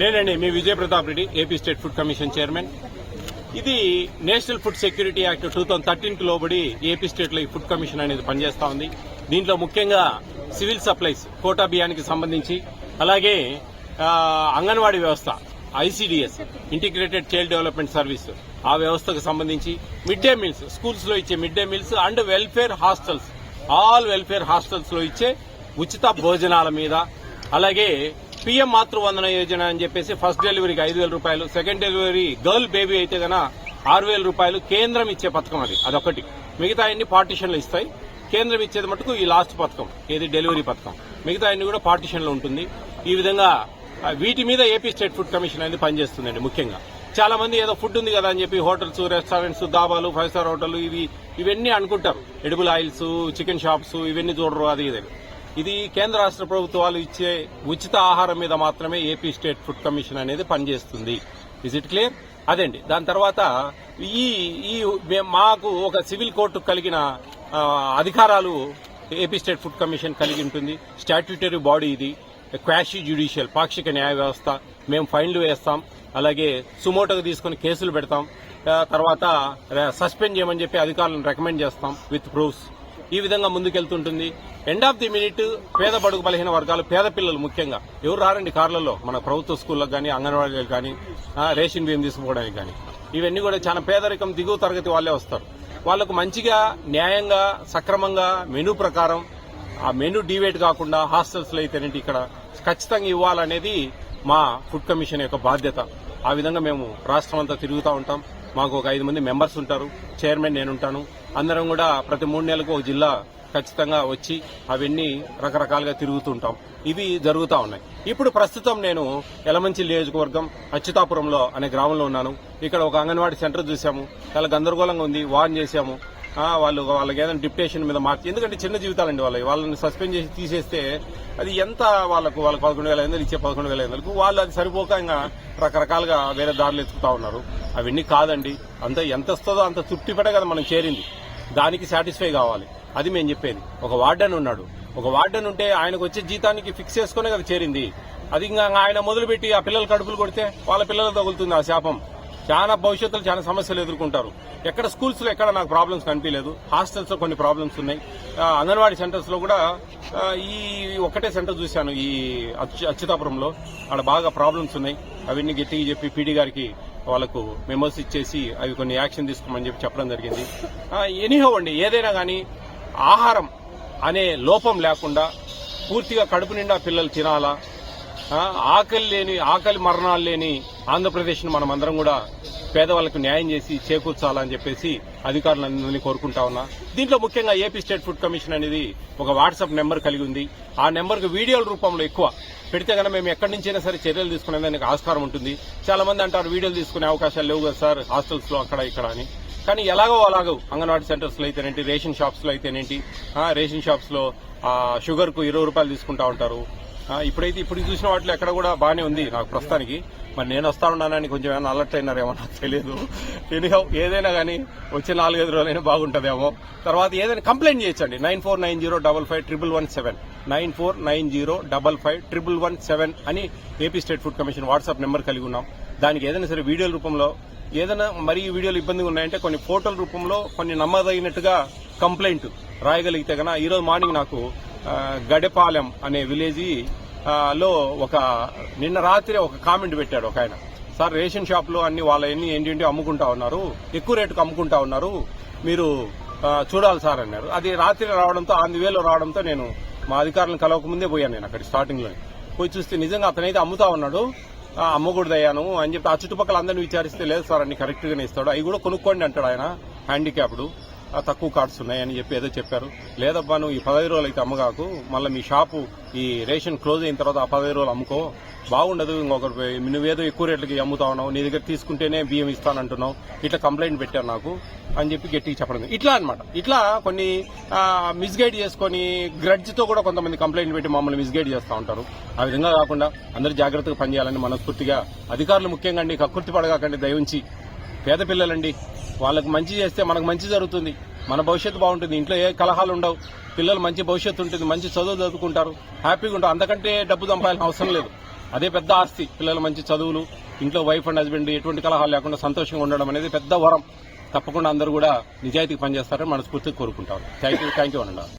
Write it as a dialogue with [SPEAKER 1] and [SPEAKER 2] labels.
[SPEAKER 1] నేనండి మీ Vijaya Pratap Reddy AP state food commission chairman. ఇది national food security act two thousand థర్టీన్కి లోబడి AP స్టేట్లో ఈ ఫుడ్ కమిషన్ అనేది పనిచేస్తా ఉంది. దీంట్లో ముఖ్యంగా సివిల్ సప్లైస్ కోటా బియ్యానికి సంబంధించి అలాగే అంగన్వాడీ వ్యవస్థ ICDS integrated child development service ఆ వ్యవస్థకు సంబంధించి మిడ్ డే మీల్స్ స్కూల్స్లో ఇచ్చే mid day meals and welfare hostels. All welfare హాస్టల్స్లో ఇచ్చే ఉచిత భోజనాల మీద అలాగే పిఎం మాతృవందన యోజన అని చెప్పేసి ఫస్ట్ డెలివరీకి ఐదు వేల రూపాయలు సెకండ్ డెలివరీ గర్ల్ బేబీ అయితే గన ఆరు వేల రూపాయలు కేంద్రం ఇచ్చే పథకం అది అదొకటి. మిగతా అన్ని పార్టీషన్లు ఇస్తాయి. కేంద్రం ఇచ్చేది మటుకు ఈ లాస్ట్ పథకం ఏది డెలివరీ పథకం. మిగతా అన్ని కూడా పార్టీషన్లో ఉంటుంది. ఈ విధంగా వీటి మీద ఏపీ స్టేట్ ఫుడ్ కమిషన్ అనేది పనిచేస్తుందండి ముఖ్యంగా. చాలా మంది ఏదో ఫుడ్ ఉంది కదా అని చెప్పి హోటల్స్ రెస్టారెంట్స్ దాబాలు ఫైవ్ స్టార్ హోటల్ ఇవి ఇవన్నీ అనుకుంటారు. ఎడిబుల్ ఆయిల్స్ చికెన్ షాప్స్ ఇవన్నీ చూడరు అది ఇది. ఇది కేంద్ర రాష్ట్ర ప్రభుత్వాలు ఇచ్చే ఉచిత ఆహారం మీద మాత్రమే ఏపీ స్టేట్ ఫుడ్ కమిషన్ అనేది పనిచేస్తుంది. ఇజ్ ఇట్ క్లియర్ అదండి. దాని తర్వాత ఈ ఈ మాకు ఒక సివిల్ కోర్టు కలిగిన అధికారాలు ఏపీ స్టేట్ ఫుడ్ కమిషన్ కలిగి ఉంటుంది. స్టాట్యూటరీ బాడీ ఇది. క్వాషీ జ్యుడిషియల్ పాక్షిక న్యాయ వ్యవస్థ. మేము ఫైన్లు వేస్తాం. అలాగే సుమోటోకు తీసుకుని కేసులు పెడతాం. తర్వాత సస్పెండ్ చేయమని చెప్పి అధికారులను రికమెండ్ చేస్తాం విత్ ప్రూఫ్స్. ఈ విధంగా ముందుకెళ్తుంటుంది. ఎండ్ ఆఫ్ ది మినిట్ పేద బడుగు బలహీన వర్గాలు పేద పిల్లలు ముఖ్యంగా. ఎవరు రారండి కార్లలో? మన ప్రభుత్వ స్కూళ్ళకు కానీ అంగన్వాడీలకు కానీ రేషన్ బియ్యం తీసుకోవడానికి కానీ ఇవన్నీ కూడా చాలా పేదరికం దిగువ తరగతి వాళ్ళే వస్తారు. వాళ్ళకు మంచిగా న్యాయంగా సక్రమంగా మెనూ ప్రకారం ఆ మెనూ డివేట్ కాకుండా హాస్టల్స్లో అయితేనేంటి ఇక్కడ ఖచ్చితంగా ఇవ్వాలనేది మా ఫుడ్ కమిషన్ యొక్క బాధ్యత. ఆ విధంగా మేము రాష్ట్రం అంతా తిరుగుతూ ఉంటాం. మాకు ఒక ఐదు మంది మెంబర్స్ ఉంటారు. చైర్మన్ నేనుంటాను. అందరం కూడా ప్రతి మూడు నెలలకు ఒక జిల్లా ఖచ్చితంగా వచ్చి అవన్నీ రకరకాలుగా తిరుగుతుంటాం. ఇవి జరుగుతూ ఉన్నాయి. ఇప్పుడు ప్రస్తుతం నేను ఎలమంచి నియోజకవర్గం అచ్యుతాపురంలో అనే గ్రామంలో ఉన్నాను. ఇక్కడ ఒక అంగన్వాడీ సెంటర్ చూసాము చాలా గందరగోళంగా ఉంది. వార్న్ చేశాము. వాళ్ళు వాళ్ళకి ఏదైనా డిప్యుటేషన్ మీద మార్చి ఎందుకంటే చిన్న జీవితాలండి వాళ్ళవి వాళ్ళని సస్పెండ్ చేసి తీసేస్తే అది ఎంత వాళ్ళకు వాళ్ళకి పదకొండు వేల ఐదు వందలు ఇచ్చే పదకొండు వేల ఐదు వందలకు వాళ్ళు అది సరిపోక ఇంకా రకరకాలుగా వేరే దారులు ఎత్తుకుతా ఉన్నారు. అవన్నీ కాదండి. అంత ఎంత వస్తుందో అంత తృప్తి పడే కదా మనం చేరింది. దానికి సాటిస్ఫై కావాలి. అది మేము చెప్పేది. ఒక వార్డెన్ ఉన్నాడు. ఒక వార్డెన్ ఉంటే ఆయనకు వచ్చే జీతానికి ఫిక్స్ చేసుకునే కదా చేరింది. అది ఇంకా ఆయన మొదలుపెట్టి ఆ పిల్లల కడుపులు కొడితే వాళ్ళ పిల్లలు తగులుతుంది ఆ శాపం. చాలా భవిష్యత్తులో చాలా సమస్యలు ఎదుర్కొంటారు. ఎక్కడ స్కూల్స్లో ఎక్కడ నాకు ప్రాబ్లమ్స్ కనిపించలేదు. హాస్టల్స్లో కొన్ని ప్రాబ్లమ్స్ ఉన్నాయి. అంగన్వాడీ సెంటర్స్లో కూడా ఈ ఒక్కటే సెంటర్ చూశాను ఈ అచ్చు- అచ్యుతాపురంలో. అక్కడ బాగా ప్రాబ్లమ్స్ ఉన్నాయి. అవన్నీ గట్టిగా చెప్పి పీడీ గారికి వాళ్ళకు మెమోస్ ఇచ్చేసి అవి కొన్ని యాక్షన్ తీసుకోమని చెప్పి చెప్పడం జరిగింది. ఎనీహో అండి ఏదైనా కానీ ఆహారం అనే లోపం లేకుండా పూర్తిగా కడుపు నిండా పిల్లలు తినాలా ఆకలి లేని ఆకలి మరణాలు లేని ఆంధ్రప్రదేశ్ను మనం అందరం కూడా పేదవాళ్ళకు న్యాయం చేసి చేకూర్చాలని చెప్పేసి అధికారులందరినీ కోరుకుంటా ఉన్నా. దీంట్లో ముఖ్యంగా ఏపీ స్టేట్ ఫుడ్ కమిషన్ అనేది ఒక వాట్సాప్ నెంబర్ కలిగి ఉంది. ఆ నెంబర్కు వీడియోల రూపంలో ఎక్కువ. పెడితే కనుక మేము ఎక్కడి నుంచైనా సరే చర్యలు తీసుకునేదానికి ఆస్కారం ఉంటుంది. చాలా మంది అంటారు వీడియోలు తీసుకునే అవకాశాలు లేవు కదా సార్ హాస్టల్స్లో అక్కడ ఇక్కడ అని. కానీ ఎలాగో అలాగో అంగన్వాడీ సెంటర్స్లో అయితేనేంటి రేషన్ షాప్స్లో అయితేనేంటి రేషన్ షాప్స్లో షుగర్కు ఇరవై రూపాయలు తీసుకుంటా ఉంటారు. ఇప్పుడైతే ఇప్పుడు చూసిన వాటిలో ఎక్కడ కూడా బాగానే ఉంది నాకు ప్రస్తుతానికి. మరి నేను వస్తా ఉన్నానని కొంచెం ఏమైనా అలర్ట్ అయినారేమో నాకు తెలియదు ఎనీహౌ ఏదైనా కానీ వచ్చే నాలుగైదు రోజులైనా బాగుంటుందేమో. తర్వాత ఏదైనా కంప్లైంట్ చేయొచ్చండి. Nine four nine zero double five triple one seven. Nine four nine zero double five triple one seven అని AP state food commission WhatsApp number కలిగి ఉన్నాం. దానికి ఏదైనా సరే వీడియోల రూపంలో ఏదైనా మరీ వీడియోలు ఇబ్బందిగా ఉన్నాయంటే కొన్ని ఫోటోల రూపంలో కొన్ని నమ్మదగినట్టుగా కంప్లైంట్ రాయగలిగితే కనుక ఈరోజు మార్నింగ్ నాకు గడపాలెం గడెపాలెం అనే విలేజ్ లో ఒక నిన్న రాత్రి ఒక కామెంట్ పెట్టాడు ఒక ఆయన. సార్ రేషన్ షాప్లో అన్ని వాళ్ళ ఎన్ని ఏంటి అమ్ముకుంటా ఉన్నారు? ఎక్కువ రేటుకు అమ్ముకుంటా ఉన్నారు. మీరు చూడాలి సార్ అన్నారు. అది రాత్రి రావడంతో ఆంధ్రవేలో వేలో రావడంతో నేను మా అధికారులను కలవక ముందే పోయాను నేను అక్కడ స్టార్టింగ్లో పోయి చూస్తే నిజంగా అతనైతే అమ్ముతా ఉన్నాడు. అమ్మకూడదయ్యాను అని చెప్పి ఆ చుట్టుపక్కల అందరిని విచారిస్తే లేదు సార్ అన్ని కరెక్ట్గానే ఇస్తాడు. అవి కూడా కొనుక్కోండి అంటాడు ఆయన హ్యాండిక్యాప్డ్ తక్కువ కార్డ్స్ ఉన్నాయని చెప్పి ఏదో చెప్పారు. లేదబ్బా నువ్వు ఈ పదహైదు రోజులు అయితే అమ్మగాకు మళ్ళీ మీ షాపు ఈ రేషన్ క్లోజ్ అయిన తర్వాత ఆ పదహైదు రోజులు అమ్ముకో. బాగుండదు ఇంకొకరు నువ్వేదో ఎక్కువ రేట్లకి అమ్ముతా ఉన్నావు నీ దగ్గర తీసుకుంటేనే బియ్యం ఇస్తానంటున్నావు ఇట్లా కంప్లైంట్ పెట్టారు నాకు అని చెప్పి గట్టిగా చెప్పడం ఇట్లా అనమాట ఇట్లా కొన్ని మిస్గైడ్ చేసుకొని గ్రడ్జ్తో కూడా కొంతమంది కంప్లైంట్ పెట్టి మమ్మల్ని మిస్గైడ్ చేస్తూ ఉంటారు. ఆ విధంగా కాకుండా అందరూ జాగ్రత్తగా పనిచేయాలని మనస్ఫూర్తిగా అధికారులు ముఖ్యంగా అండి కక్కుర్తి పడగాకండి దయవుంచి పేద పిల్లలండి. వాళ్ళకి మంచి చేస్తే మనకు మంచి జరుగుతుంది. మన భవిష్యత్తు బాగుంటుంది. ఇంట్లో ఏ కలహాలు ఉండవు. పిల్లలు మంచి భవిష్యత్తు ఉంటుంది. మంచి చదువు చదువుకుంటారు. హ్యాపీగా ఉంటారు. అంతకంటే డబ్బు సంపాదాల్సిన అవసరం లేదు. అదే పెద్ద ఆస్తి. పిల్లలు మంచి చదువులు ఇంట్లో వైఫ్ అండ్ హస్బెండ్ ఎటువంటి కలహాలు లేకుండా సంతోషంగా ఉండడం అనేది పెద్ద వరం. తప్పకుండా అందరూ కూడా నిజాయితీకి పనిచేస్తారని మనస్ఫూర్తిగా కోరుకుంటాం థ్యాంక్ యూ. థ్యాంక్ యూ అండి